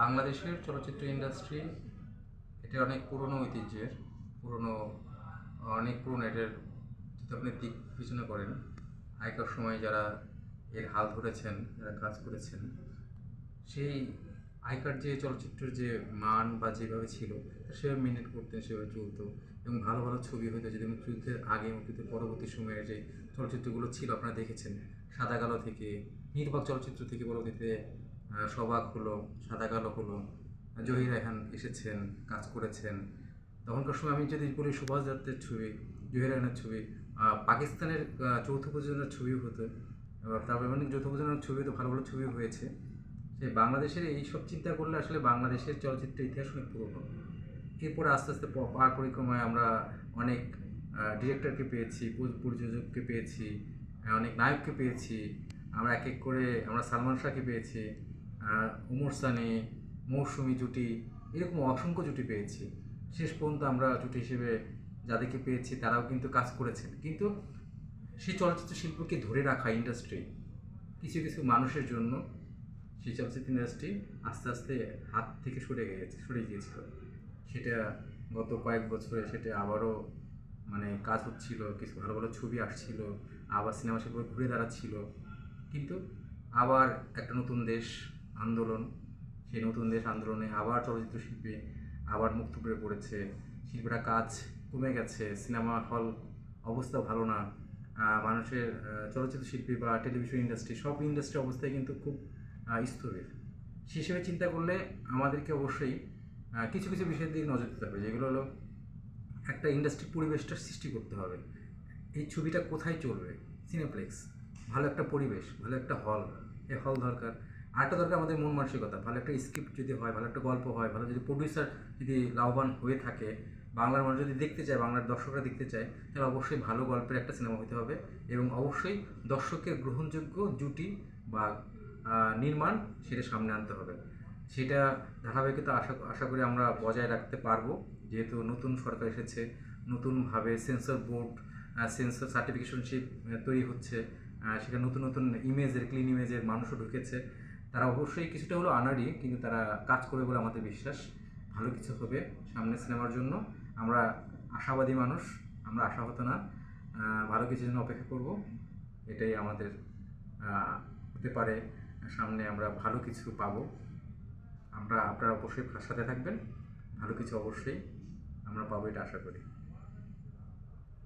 বাংলাদেশের চলচ্চিত্র ইন্ডাস্ট্রি এটা অনেক পুরনো ঐতিহ্যের, পুরনো, অনেক পুরনো এটার যদি আপনি দিক বিবেচনা করেন, আগেকার সময় যারা এর হাল ধরেছেন, যারা কাজ করেছেন, সেই আগেকার যে চলচ্চিত্রের যে মান বা যেভাবে ছিল সেভাবে মেনটেন করতেন, সেভাবে চলতো এবং ভালো ভালো ছবি হতো যদি মুক্তিযুদ্ধের আগে মুক্তিযুদ্ধের পরবর্তী সময়ে যে চলচ্চিত্রগুলো ছিল, আপনারা দেখেছেন, সাদা কালো থেকে, নির্বাক চলচ্চিত্র থেকে পরবর্তীতে সবাক হলো সাদা কালো হলো, জহির রায়হান এসেছেন, কাজ করেছেন। তখনকার সময় আমি যদি বলি সুভাষ দত্তের ছবি, জহির রায়হানের ছবি পাকিস্তানের চৌথ প্রযোজনার ছবিও হতো। তারপরে অনেক যৌথ প্রযোজনার ছবি তো ভালো ভালো ছবি হয়েছে। সেই বাংলাদেশের এইসব চিন্তা করলে আসলে বাংলাদেশের চলচ্চিত্র ইতিহাস অনেক পুরনো। এরপরে আস্তে আস্তে পার পরিক্রমায় আমরা অনেক ডিরেক্টরকে পেয়েছি প্রযোজককে পেয়েছি, অনেক নায়ককে পেয়েছি। আমরা এক এক করে আমরা সালমান শাহকে পেয়েছি। উমর সানি, মৌসুমি জুটি, এরকম অসংখ্য জুটি পেয়েছি। শেষ পর্যন্ত আমরা জুটি হিসেবে যাদেরকে পেয়েছি, তারাও কিন্তু কাজ করেছেন। কিন্তু সেই চলচ্চিত্র শিল্পকে ধরে রাখা ইন্ডাস্ট্রি কিছু কিছু মানুষের জন্য সেই চলচ্চিত্র ইন্ডাস্ট্রি আস্তে আস্তে হাত থেকে সরে গিয়েছে সরে গিয়েছিল। সেটা গত কয়েক বছরে সেটা আবারও মানে কাজ হচ্ছিল, কিছু ভালো ভালো ছবি আসছিল, আবার সিনেমা শিল্প ঘুরে দাঁড়াচ্ছিল। কিন্তু আবার একটা নতুন দেশ আন্দোলন, সেই নতুন দেশ আন্দোলনে আবার চলচ্চিত্র শিল্পী আবার মুক্ত করে পড়েছে। শিল্পীরা কাজ কমে গেছে, সিনেমা হল অবস্থা ভালো না। মানুষের চলচ্চিত্র শিল্পী বা টেলিভিশন ইন্ডাস্ট্রি সব ইন্ডাস্ট্রি অবস্থায় কিন্তু খুব স্থবির সে হিসেবে চিন্তা করলে আমাদেরকে অবশ্যই কিছু কিছু বিষয়ের দিকে নজর দিতে হবে। যেগুলো হলো, একটা ইন্ডাস্ট্রি পরিবেশটা সৃষ্টি করতে হবে। এই ছবিটা কোথায় চলবে? সিনেপ্লেক্স, ভালো একটা পরিবেশ, ভালো একটা হল এই হল দরকার। আরেকটা দরকার আমাদের মন মানসিকতা। ভালো একটা স্ক্রিপ্ট যদি হয়, ভালো একটা গল্প হয়, ভালো যদি প্রডিউসার যদি লাভবান হয়ে থাকে, বাংলার মানুষ যদি দেখতে চায়, বাংলার দর্শকরা দেখতে চায়, তাহলে অবশ্যই ভালো গল্পের একটা সিনেমা হতে হবে এবং অবশ্যই দর্শকের গ্রহণযোগ্য জুটি বা নির্মাণ সেটা সামনে আনতে হবে। সেটা ধারাবাহিকতা আশা আশা করি আমরা বজায় রাখতে পারব। যেহেতু নতুন সরকার এসেছে, নতুনভাবে সেন্সর বোর্ড সেন্সর সার্টিফিকেশনশিপ তৈরি হচ্ছে সেখানে নতুন নতুন ইমেজের ক্লিন ইমেজের মানুষও ঢুকেছে। তারা অবশ্যই কিছুটা হলো আনাড়ি, কিন্তু তারা কাজ করবে বলে আমাদের বিশ্বাস। ভালো কিছু হবে সামনে সিনেমার জন্য। আমরা আশাবাদী মানুষ, আমরা আশাহত না। ভালো কিছুর জন্য অপেক্ষা করব। এটাই আমাদের হতে পারে। সামনে আমরা ভালো কিছু পাবো। আমরা, আপনারা অবশ্যই সাথে থাকবেন। ভালো কিছু অবশ্যই আমরা পাবো, এটা আশা করি।